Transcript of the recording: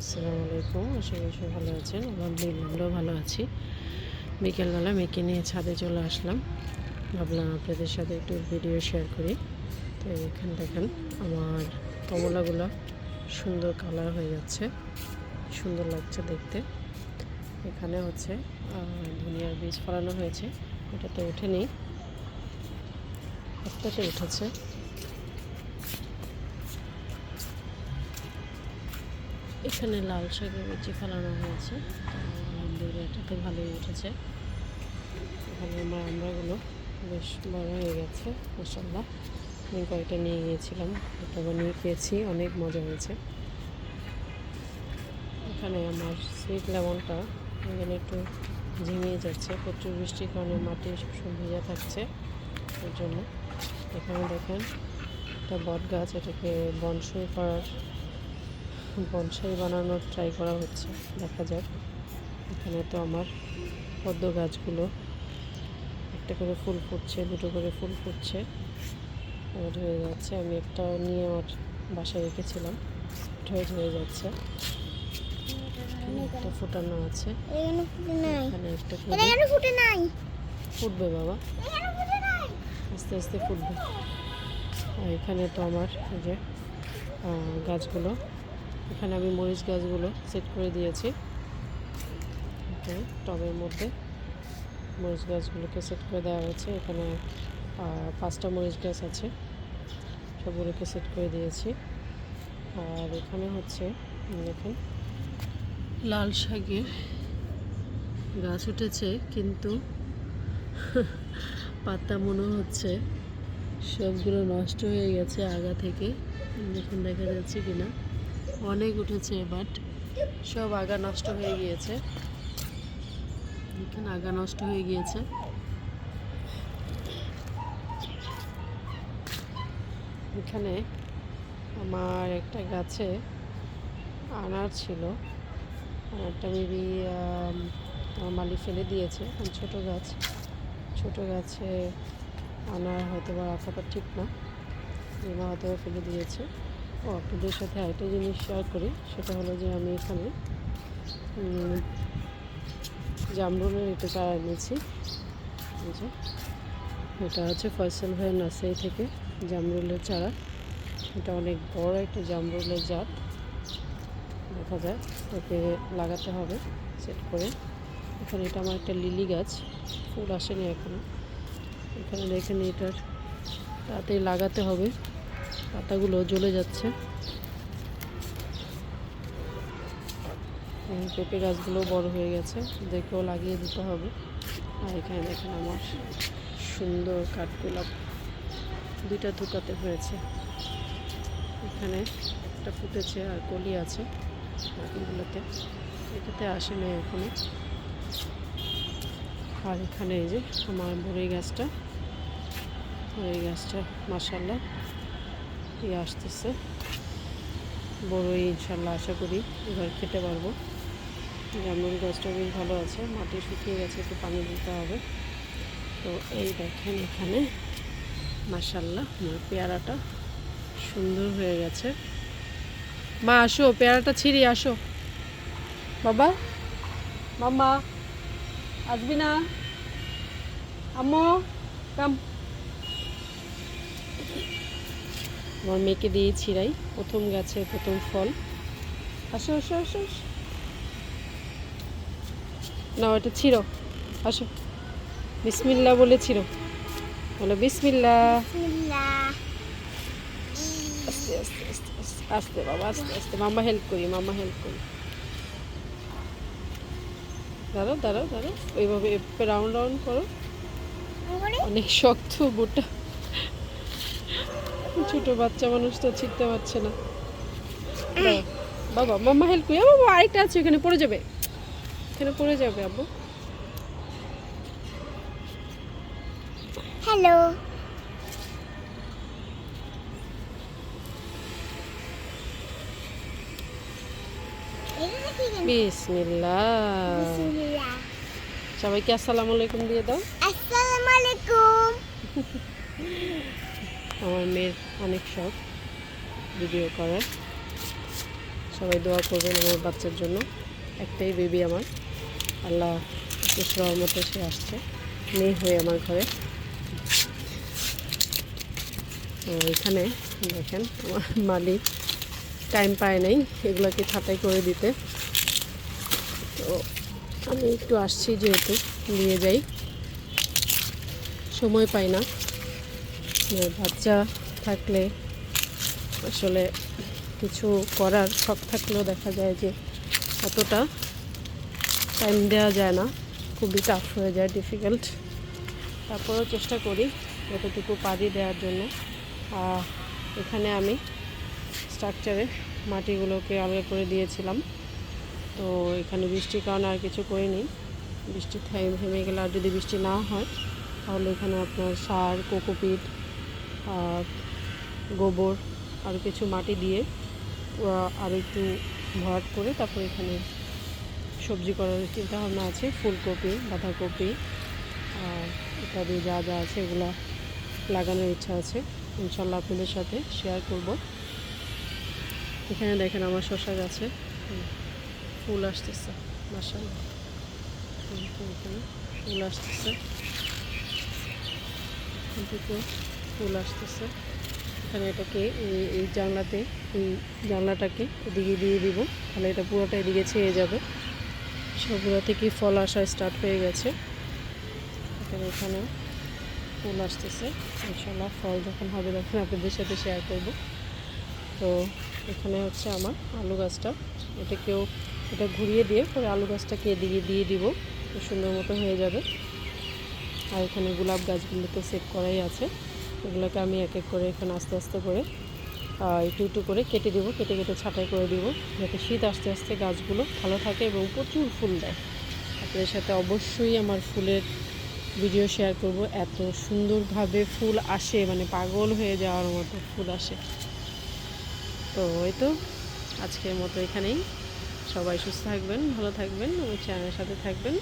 আসসালামু আলাইকুম। আশা করি সবাই ভালো আছেন। আলহামদুলিল্লাহ, ভালো আছি। বিকেলবেলা মেয়েকে নিয়ে ছাদে চলে আসলাম। ভাবলাম আপনাদের সাথে একটু ভিডিও শেয়ার করি। তো এখান দেখেন আমার কমলাগুলো সুন্দর কালার হয়ে যাচ্ছে। সুন্দর লাগছে দেখতে। এখানে হচ্ছে ধনিয়ার বীজ ফলানো হয়েছে। এটা তো ওঠেনি। একটাতে উঠেছে। এখানে লাল শাকের বিচি ফেলানো হয়েছে। এটাতে ভালোই উঠেছে। এখানে আমার আমরাগুলো বেশ বড় হয়ে গেছে মশাল্লাহ আমি কয়েকটা নিয়ে গিয়েছিলাম এটা নিয়ে খেয়েছি, অনেক মজা হয়েছে। এখানে আমার সুইট লেমনটা এখানে একটু ঝিমিয়ে যাচ্ছে, প্রচুর বৃষ্টির কারণে মাটি সবসময় ভেজা থাকছে, এর জন্য। এখানে দেখেন, একটা বট গাছ এটাকে বনসই করার বনসাই বানানোর ট্রাই করা হচ্ছে দেখা যাক। এখানে তো আমার পদ্ম গাছগুলো একটা করে ফুল ফুটছে দুটো করে ফুল ফুটছে। আর হয়ে যাচ্ছে। আমি একটা নিয়ে আমার বাসায় রেখেছিলাম। ঢয়ে হয়ে যাচ্ছে। একটা ফুটানো আছে। এখানে ফুটে নাই। এখানে একটা ফুটে নাই? ফুটবে বাবা। এখানে ফুটে নাই? আস্তে আস্তে ফুটবে। আর এখানে তো আমার এই যে গাছগুলো এখানে আমি মরিচ গাছগুলো সেট করে দিয়েছি। টবের মধ্যে মরিচ গাছগুলোকে সেট করে দেওয়া হয়েছে। এখানে পাঁচটা মরিচ গাছ আছে, সবগুলোকে সেট করে দিয়েছি। আর এখানে হচ্ছে দেখেন, লাল শাকের গাছ উঠেছে, কিন্তু পাতা মনে হচ্ছে সবগুলো নষ্ট হয়ে গেছে আগা থেকে। দেখুন দেখা যাচ্ছে কিনা। উঠেছে বাট সব আগা নষ্ট হয়ে গিয়েছে। এখানে আগা নষ্ট হয়ে গিয়েছে। এখানে আমার একটা গাছে আনার ছিল। আনারটা মেবি মালি ফেলে দিয়েছে ছোটো গাছ। ছোটো গাছে আনার হয়তো বা রাখাটা ঠিক না। হয়তো ফেলে দিয়েছে। আপনাদের সাথে আরেকটা জিনিস শেয়ার করি। সেটা হলো যে আমি এখানে জামরুলের এটা চারা এনেছি। এটা হচ্ছে ফয়সাল ভাইয়ের নার্সারি থেকে জামরুলের চারা। এটা অনেক বড় একটা জামরুলের জাত। দেখা যায় ওকে লাগাতে হবে, সেট করে। এখানে এটা আমার একটা লিলি গাছ, ফুল আসেনি এখনও। এখানে দেখেন এটার তাড়াতাড়ি লাগাতে হবে। পাতাগুলো জ্বলে যাচ্ছে। পেঁপে গাছগুলো বড় হয়ে গেছে, দেখেও লাগিয়ে দিতে হবে। আর এখানে দেখেন আমার সুন্দর কাঠগোলাপ দুইটা ধুকাতে হয়েছে। এখানে একটা ফুটেছে আর কলি আছে বাকিগুলোতে। এটাতে আসে আসেনি এখনও। আর এখানে এই যে আমার বড়ই গাছটা বড়ই গাছটা মাসাল্লাহ ইয়ে আসতেছে। বড়ই ইনশাল্লাহ আশা করি এবার খেতে পারব। জামরুল গাছটা বেশ ভালো আছে, মাটি শুকিয়ে গেছে, একটু পানি দিতে হবে। তো এই দেখেন এখানে মাসাল্লাহ আমার পেয়ারাটা সুন্দর হয়ে গেছে। মা, আসো, পেয়ারাটা ছিঁড়ি, আসো। বাবা, মাম্মা, আসবি না? আম্মু, কাম আমার মেয়েকে দিয়ে ছিঁড়াই প্রথম গাছে প্রথম ফল। আসো আসো আসো আসো। না ওটা ছিঁড়ো। আসো। বিসমিল্লা বলে ছিঁড়ো। বলো বিসমিল্লা আস্তে আস্তে আস্তে আস্তে আস্তে বাবা আস্তে আস্তে। মামা হেল্প করি মামা হেল্প করি। দাঁড়াও দাঁড়াও দাঁড়াও। ওইভাবে রাউন্ড রাউন্ড করো। অনেক শক্ত বোটা। ছোট বাচ্চা মানুষ তো ছিটতে পারছে না। বাবা মাম্মা হেল্প করি। বাবা আরেকটা আছে এখানে পড়ে যাবে। এখানে পড়ে যাবে আব্বু। হ্যালো। বিসমিল্লাহ। সবাইকে আসসালামু আলাইকুম দিয়ে দাও। আসসালামু আলাইকুম। আমার মেয়ের অনেক শখ ভিডিও করার। সবাই দোয়া করবেন আমার বাচ্চার জন্য। একটাই বেবি আমার। আল্লাহ রহমতে সে আসছে। মেয়ে হয়ে আমার ঘরে। এখানে দেখেন আমার মালিক টাইম পায় নাই এগুলোকে ছাঁটাই করে দিতে। তো আমি একটু আসছি যেহেতু, নিয়ে যাই। সময় পাই না। বাচ্চা থাকলে আসলে কিছু করার শখ থাকলেও দেখা যায় যে অতটা টাইম দেওয়া যায় না। খুবই টাফ হয়ে যায় ডিফিকাল্ট তারপরেও চেষ্টা করি যতটুকু পারি দেওয়ার জন্য। এখানে আমি স্ট্রাকচারে মাটিগুলোকে আলগা করে দিয়েছিলাম। তো এখানে বৃষ্টির কারণে আর কিছু করিনি। বৃষ্টি থেমে গেলে আর যদি বৃষ্টি না হয়, তাহলে এখানে আপনার সার, কোকোপিট গোবর আরও কিছু মাটি দিয়ে আর একটু ভরাট করে তারপর এখানে সবজি করার চিন্তা ভাবনা আছে, ফুলকপি, বাঁধাকপি ইত্যাদি যা যা আছে এগুলো লাগানোর ইচ্ছা আছে। ইনশাল্লাহ আপনাদের সাথে শেয়ার করব। এখানে দেখেন আমার শশা গাছে ফুল আসতেছে এখানে ফুল আসতেছে। ফুল আসতেছে। এখানে এটাকে এই- জানলাতে, এই জানলাটাকে এদিকে দিয়ে দিব। তাহলে এটা পুরোটা এদিকে ছেয়ে যাবে। সবগুলো থেকে ফল আসা স্টার্ট হয়ে গেছে। এখানে এখানে ফুল আসতেছে। ইনশাল্লাহ ফল যখন হবে তখন আপনাদের সাথে শেয়ার করব। তো এখানে হচ্ছে আমার আলু গাছটা। এটাকেও, এটা ঘুরিয়ে দিয়ে পরে আলু গাছটাকে এদিকে দিয়ে দিব। সুন্দর মতো হয়ে যাবে। আর এখানে গোলাপ গাছগুলো তো সেট করাই আছে। এগুলোকে আমি এক এক করে এখানে আস্তে আস্তে করে একটু একটু করে কেটে দিব, কেটে কেটে ছাঁটাই করে দিব, যাতে শীত আস্তে আস্তে গাছগুলো ভালো থাকে এবং প্রচুর ফুল দেয়। আপনাদের সাথে অবশ্যই আমার ফুলের ভিডিও শেয়ার করব। এত সুন্দরভাবে ফুল আসে মানে পাগল হয়ে যাওয়ার মতো ফুল আসে। তো ওই তো, আজকের মতো এখানেই। সবাই সুস্থ থাকবেন, ভালো থাকবেন ওই চ্যানেলের সাথে থাকবেন।